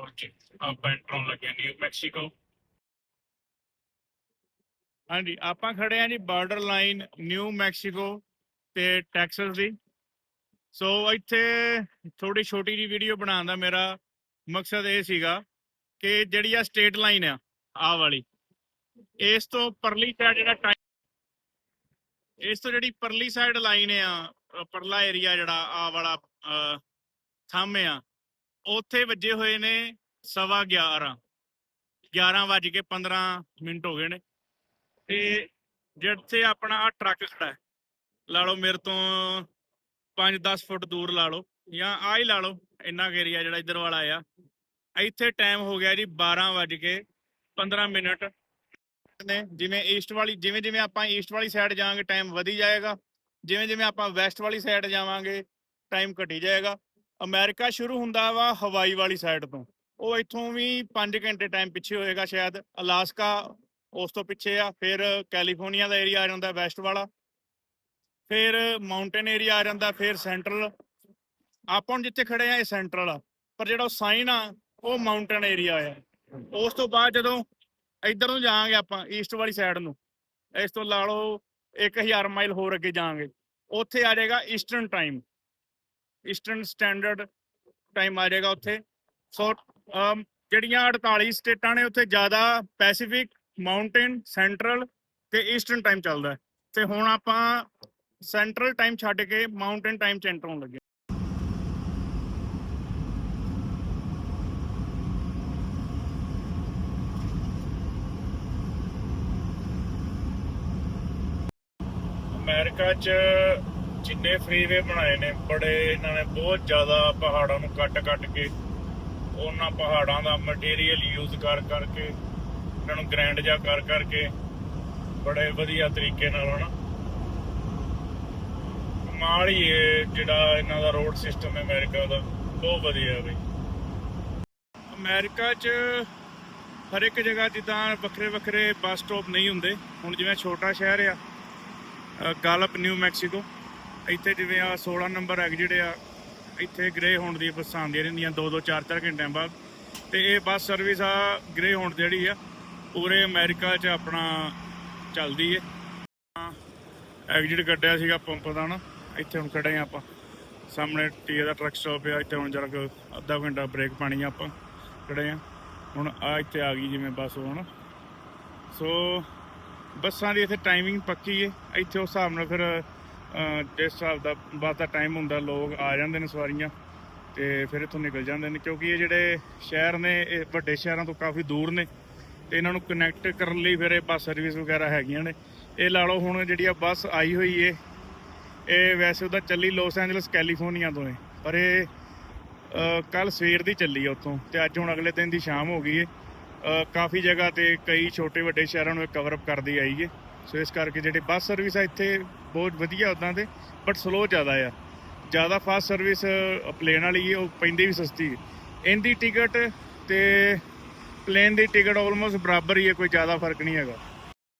ਪਹੁੰਚੇ ਆਪਾਂ ਐਂਟਰ ਲੱਗੇ ਨਿਊ ਮੈਕਸੀਕੋ ਹਾਂਜੀ ਆਪਾਂ ਖੜੇ ਆ ਜੀ ਬਾਰਡਰ ਲਾਈਨ ਨਿਊ ਮੈਕਸੀਕੋ ਤੇ ਟੈਕਸਸ ਦੀ। ਸੋ ਇੱਥੇ ਥੋੜੀ ਛੋਟੀ ਜੀ ਵੀਡੀਓ ਬਣਾਉਣ ਦਾ ਮੇਰਾ ਮਕਸਦ ਇਹ ਸੀਗਾ ਕਿ ਜਿਹੜੀ ਆ ਸਟੇਟ ਲਾਈਨ ਆ ਆ ਵਾਲੀ ਇਸ ਤੋਂ ਪਰਲੀ ਸਾਈਡ ਜਿਹੜਾ ਇਸ ਤੋਂ ਜਿਹੜੀ ਪਰਲੀ ਸਾਈਡ ਲਾਈਨ ਆ ਅ, ਪਰਲਾ ਏਰੀਆ ਜਿਹੜਾ ਆ ਵਾਲਾ ਅ, ਥੰਮ ਆ ਉੱਥੇ ਵੱਜੇ ਹੋਏ ਨੇ ਸਵਾ 11 11 ਵੱਜ ਕੇ 15 ਮਿੰਟ ਹੋ ਗਏ ਨੇ। ਤੇ ਜਿੱਥੇ ਆਪਣਾ ਟਰੱਕ ਖੜਾ ਲਾ ਲਓ ਮੇਰੇ ਤੋਂ 5-10 ਫੁੱਟ ਦੂਰ ਲਾ ਲਓ ਜਾਂ ਆ ਹੀ ਲਾ ਲਓ, ਇੰਨਾ ਏਰੀਆ ਜਿਹੜਾ ਇੱਧਰ ਵਾਲਾ ਆ। ਇੱਥੇ ਟਾਈਮ ਹੋ ਗਿਆ ਜੀ 12 ਵੱਜ ਕੇ 15 ਮਿੰਟ। ਨੇ ਜਿਵੇਂ ਈਸਟ ਵਾਲੀ, ਜਿਵੇਂ ਜਿਵੇਂ ਆਪਾਂ ਈਸਟ ਵਾਲੀ ਸਾਈਡ ਜਾਵਾਂਗੇ ਟਾਈਮ ਵਧੀ ਜਾਏਗਾ। ਜਿਵੇਂ ਜਿਵੇਂ ਆਪਾਂ ਵੈਸਟ ਵਾਲੀ ਸਾਈਡ ਜਾਵਾਂਗੇ ਟਾਈਮ ਘਟੀ ਜਾਏਗਾ। ਅਮਰੀਕਾ ਸ਼ੁਰੂ ਹੁੰਦਾ ਵਾ ਹਵਾਈ ਵਾਲੀ ਸਾਈਡ ਤੋਂ। ਉਹ ਇੱਥੋਂ ਵੀ 5 ਘੰਟੇ ਟਾਈਮ ਪਿੱਛੇ ਹੋਏਗਾ ਸ਼ਾਇਦ। ਅਲਾਸਕਾ ਉਸ ਤੋਂ ਪਿੱਛੇ ਆ, ਫਿਰ ਕੈਲੀਫੋਰਨੀਆ ਦਾ ਏਰੀਆ ਆ ਜਾਂਦਾ ਵੈਸਟ ਵਾਲਾ। ਫਿਰ ਮਾਊਂਟੇਨ ਏਰੀਆ ਆ ਜਾਂਦਾ, ਫਿਰ ਸੈਂਟਰਲ ਆਪਾਂ ਹੁਣ ਜਿੱਥੇ ਖੜੇ ਆ, ਇਹ ਸੈਂਟਰਲ ਆ। ਪਰ ਜਿਹੜਾ ਸਾਈਨ ਆ, ਉਹ ਮਾਊਂਟੇਨ ਏਰੀਆ ਆ। ਉਸ ਤੋਂ ਬਾਅਦ ਜਦੋਂ ਇੱਧਰ ਨੂੰ ਜਾਵਾਂਗੇ ਆਪਾਂ ਈਸਟ ਵਾਲੀ ਸਾਈਡ ਨੂੰ, ਇਸ ਤੋਂ ਲਾ ਲਓ 1000 ਮਾਈਲ ਹੋਰ ਅੱਗੇ ਜਾਵਾਂਗੇ। ਉੱਥੇ ਆ ਜਾਏਗਾ Eastern time Eastern standard time ਆ ਜਾਏਗਾ ਉੱਥੇ ਸੋ ਜਿਹੜੀਆਂ 48 ਸਟੇਟਾਂ ਨੇ ਉੱਥੇ ਜ਼ਿਆਦਾ ਪੈਸੀਫਿਕ ਮਾਊਂਟੇਨ ਸੈਂਟਰਲ ਤੇ ਈਸਟਰਨ ਟਾਈਮ ਚੱਲਦਾ ਹੈ। ਤੇ ਹੁਣ ਆਪਾਂ ਸੈਂਟਰਲ ਟਾਈਮ ਛੱਡ ਕੇ ਮਾਊਂਟੇਨ ਟਾਈਮ ਚ ਐਂਟਰ ਹੋਣ ਲੱਗੇ ਅਮਰੀਕਾ 'ਚ ਜਿੰਨੇ ਫਰੀਵੇ ਬਣਾਏ ਨੇ, ਬੜੇ ਇਹਨਾਂ ਨੇ ਬਹੁਤ ਜ਼ਿਆਦਾ ਪਹਾੜਾਂ ਨੂੰ ਕੱਟ ਕੱਟ ਕੇ, ਉਹਨਾਂ ਪਹਾੜਾਂ ਦਾ ਮਟੀਰੀਅਲ ਯੂਜ਼ ਕਰ ਕਰਕੇ, ਇਹਨਾਂ ਨੂੰ ਗ੍ਰੈਂਡ ਜਾ ਕਰ ਕਰਕੇ, ਬੜੇ ਵਧੀਆ ਤਰੀਕੇ ਨਾਲ, ਹਨਾ? ਕਮਾਲ ਹੀ ਜਿਹੜਾ ਇਹਨਾਂ ਦਾ ਰੋਡ ਸਿਸਟਮ ਹੈ ਅਮਰੀਕਾ ਦਾ, ਬਹੁਤ ਵਧੀਆ ਹੈ ਬਈ। ਅਮਰੀਕਾ 'ਚ ਹਰ ਇੱਕ ਜਗ੍ਹਾ ਜਿੱਦਾਂ ਵੱਖਰੇ ਵੱਖਰੇ ਬੱਸ ਸਟਾਪ ਨਹੀਂ ਹੁੰਦੇ। ਹੁਣ ਜਿਵੇਂ ਛੋਟਾ ਸ਼ਹਿਰ ਆ ਗਾਲਪ ਨਿਊ ਮੈਕਸੀਕੋ ਇੱਥੇ ਜਿਵੇਂ ਆ 16 ਨੰਬਰ ਐਗਜ਼ਿਟ ਆ, ਇੱਥੇ ਗ੍ਰੇ ਹੋਣ ਦੀ ਬੱਸਾਂ ਆਉਂਦੀਆਂ ਰਹਿੰਦੀਆਂ 2-2 4-4 ਘੰਟਿਆਂ ਬਾਅਦ। ਤੇ ਇਹ ਬੱਸ ਸਰਵਿਸ ਆ ਗ੍ਰੇ ਹੋਣ ਜਿਹੜੀ ਆ, ਪੂਰੇ ਅਮਰੀਕਾ 'ਚ ਆਪਣਾ ਚੱਲਦੀ ਏ। ਐਗਜ਼ਿਟ ਕੱਢਿਆ ਸੀਗਾ ਪੰਪ ਦਾ ਨਾ, ਇੱਥੇ ਹੁਣ ਖੜੇ ਆ ਆਪਾਂ। ਸਾਹਮਣੇ ਟੀਏ ਦਾ ਟਰੱਕ ਸਟਾਪ ਆ, ਇੱਥੇ ਹੁਣ ਜਰਾ ਅੱਧਾ ਘੰਟਾ ਬ੍ਰੇਕ ਪਾਣੀ ਆ ਆਪਾਂ, ਖੜੇ ਆ। ਹੁਣ ਆ ਇੱਥੇ ਆ ਗਈ ਜਿਵੇਂ ਬੱਸ ਹੁਣ। ਸੋ, ਬੱਸਾਂ ਦੀ ਇੱਥੇ ਟਾਈਮਿੰਗ ਪੱਕੀ ਏ। ਇੱਥੇ ਉਸ ਹਿਸਾਬ ਨਾਲ ਫਿਰ ਜਿਸ ਹਿਸਾਬ ਦਾ ਬੱਸ ਦਾ ਟਾਈਮ ਹੁੰਦਾ, ਲੋਕ ਆ ਜਾਂਦੇ ਨੇ ਸਵਾਰੀਆਂ ਤੇ ਫਿਰ ਇੱਥੋਂ ਨਿਕਲ ਜਾਂਦੇ ਨੇ ਕਿਉਂਕਿ ਇਹ ਜਿਹੜੇ ਸ਼ਹਿਰ ਨੇ, ਇਹ ਵੱਡੇ ਸ਼ਹਿਰਾਂ ਤੋਂ ਕਾਫੀ ਦੂਰ ਨੇ ਤੇ ਇਹਨਾਂ ਨੂੰ ਕਨੈਕਟ ਕਰਨ ਲਈ ਫਿਰ ਇਹ ਬੱਸ ਸਰਵਿਸ ਵਗੈਰਾ ਹੈਗੀਆਂ ਨੇ। ਇਹ ਲਾ ਲਓ ਹੁਣ ਜਿਹੜੀ ਆ ਬੱਸ ਆਈ ਹੋਈ ਏ, ਇਹ ਵੈਸੇ ਉਹਦਾ ਚੱਲੀ ਲਾਸ ਐਂਜਲਸ, ਕੈਲੀਫੋਰਨੀਆ ਤੋਂ ਏ, ਪਰ ਇਹ ਕੱਲ ਸਵੇਰ ਦੀ ਚੱਲੀ ਆ ਉੱਥੋਂ ਤੇ ਅੱਜ ਹੁਣ ਅਗਲੇ ਦਿਨ ਦੀ ਸ਼ਾਮ ਹੋ ਗਈ ਏ। ਕਾਫੀ ਜਗ੍ਹਾ ਤੇ ਕਈ ਛੋਟੇ ਵੱਡੇ ਸ਼ਹਿਰਾਂ ਨੂੰ ਇਹ ਕਵਰ ਅਪ ਕਰਦੀ ਆਈ ਏ। ਸੋ ਇਸ ਕਰਕੇ ਜਿਹੜੇ ਬੱਸ ਸਰਵਿਸ ਆ ਇੱਥੇ ਬਹੁਤ ਵਧੀਆ ਉਦਾਂ ਦੇ ਬਟ ਸਲੋ ਜ਼ਿਆਦਾ ਆ। ਜ਼ਿਆਦਾ ਫਾਸਟ ਸਰਵਿਸ ਪਲੇਨ ਵਾਲੀ ਉਹ ਪੈਂਦੀ ਵੀ ਸਸਤੀ। ਏ ਇਹਦੀ ਟਿਕਟ ਤੇ ਪਲੇਨ ਦੀ ਟਿਕਟ ਆਲਮੋਸਟ ਬਰਾਬਰ ਹੀ ਹੈ ਕੋਈ ਜ਼ਿਆਦਾ ਫ਼ਰਕ ਨਹੀਂ ਹੈਗਾ।